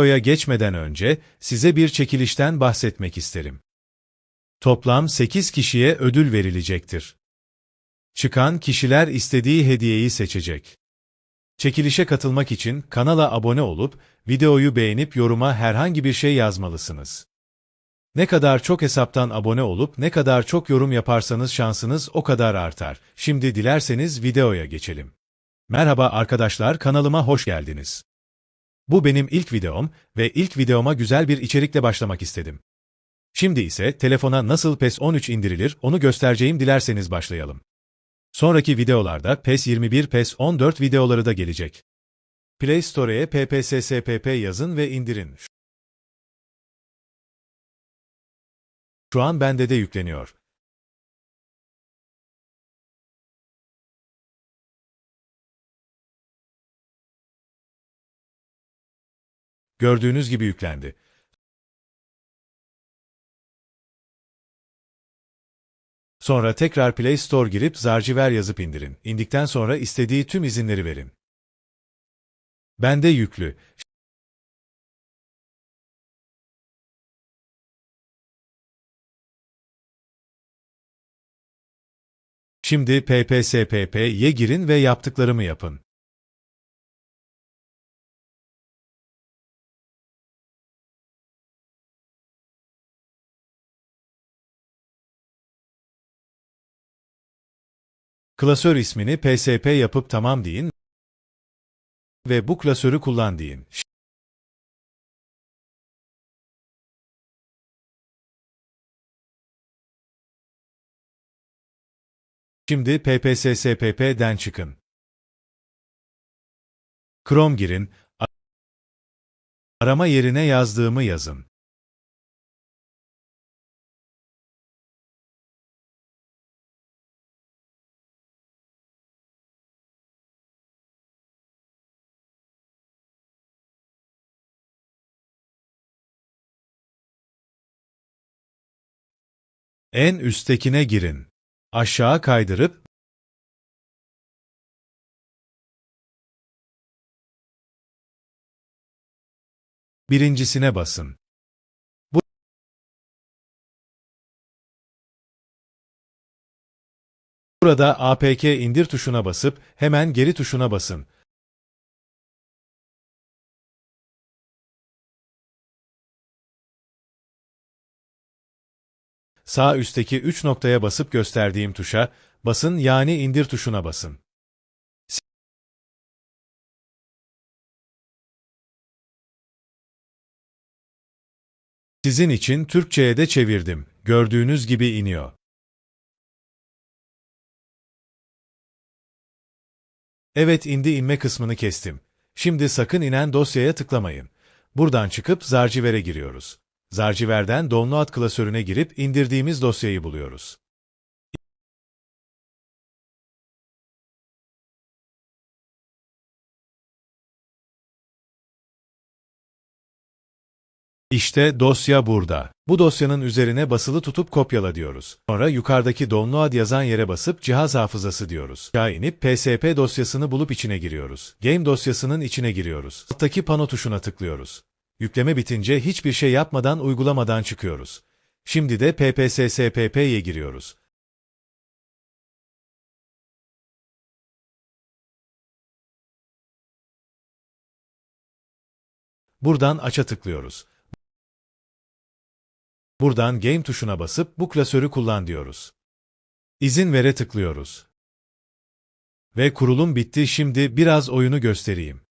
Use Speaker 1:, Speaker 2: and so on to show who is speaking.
Speaker 1: Videoya geçmeden önce size bir çekilişten bahsetmek isterim. Toplam 8 kişiye ödül verilecektir. Çıkan kişiler istediği hediyeyi seçecek. Çekilişe katılmak için kanala abone olup videoyu beğenip yoruma herhangi bir şey yazmalısınız. Ne kadar çok hesaptan abone olup ne kadar çok yorum yaparsanız şansınız o kadar artar. Şimdi dilerseniz videoya geçelim. Merhaba arkadaşlar kanalıma hoş geldiniz. Bu benim ilk videom ve ilk videoma güzel bir içerikle başlamak istedim. Şimdi ise telefona nasıl PES 13 indirilir onu göstereceğim dilerseniz başlayalım. Sonraki videolarda PES 21 PES 14 videoları da gelecek. Play Store'ye PPSSPP yazın ve indirin. Şu an bende de yükleniyor. Gördüğünüz gibi yüklendi. Sonra tekrar Play Store girip Zarciver yazıp indirin. İndikten sonra istediği tüm izinleri verin. Bende yüklü. Şimdi PPSPP'ye girin ve yaptıklarımı yapın. Klasör ismini PSP yapıp tamam deyin ve bu klasörü kullan deyin. Şimdi PPSSPP'den çıkın. Chrome girin, arama yerine yazdığımı yazın. En üsttekine girin. Aşağı kaydırıp birincisine basın. Bu Burada APK indir tuşuna basıp hemen geri tuşuna basın. Sağ üstteki 3 noktaya basıp gösterdiğim tuşa basın yani indir tuşuna basın. Sizin için Türkçe'ye de çevirdim. Gördüğünüz gibi iniyor. Evet indi inme kısmını kestim. Şimdi sakın inen dosyaya tıklamayın. Buradan çıkıp Zarciver'e giriyoruz. Zarciver'den Download klasörüne girip indirdiğimiz dosyayı buluyoruz. İşte dosya burada. Bu dosyanın üzerine basılı tutup kopyala diyoruz. Sonra yukarıdaki download yazan yere basıp cihaz hafızası diyoruz. Aşağı inip PSP dosyasını bulup içine giriyoruz. Game dosyasının içine giriyoruz. Alttaki pano tuşuna tıklıyoruz. Yükleme bitince hiçbir şey yapmadan uygulamadan çıkıyoruz. Şimdi de PPSSPP'ye giriyoruz. Buradan aça tıklıyoruz. Buradan Game tuşuna basıp bu klasörü kullan diyoruz. İzin vere tıklıyoruz. Ve kurulum bitti şimdi biraz oyunu göstereyim.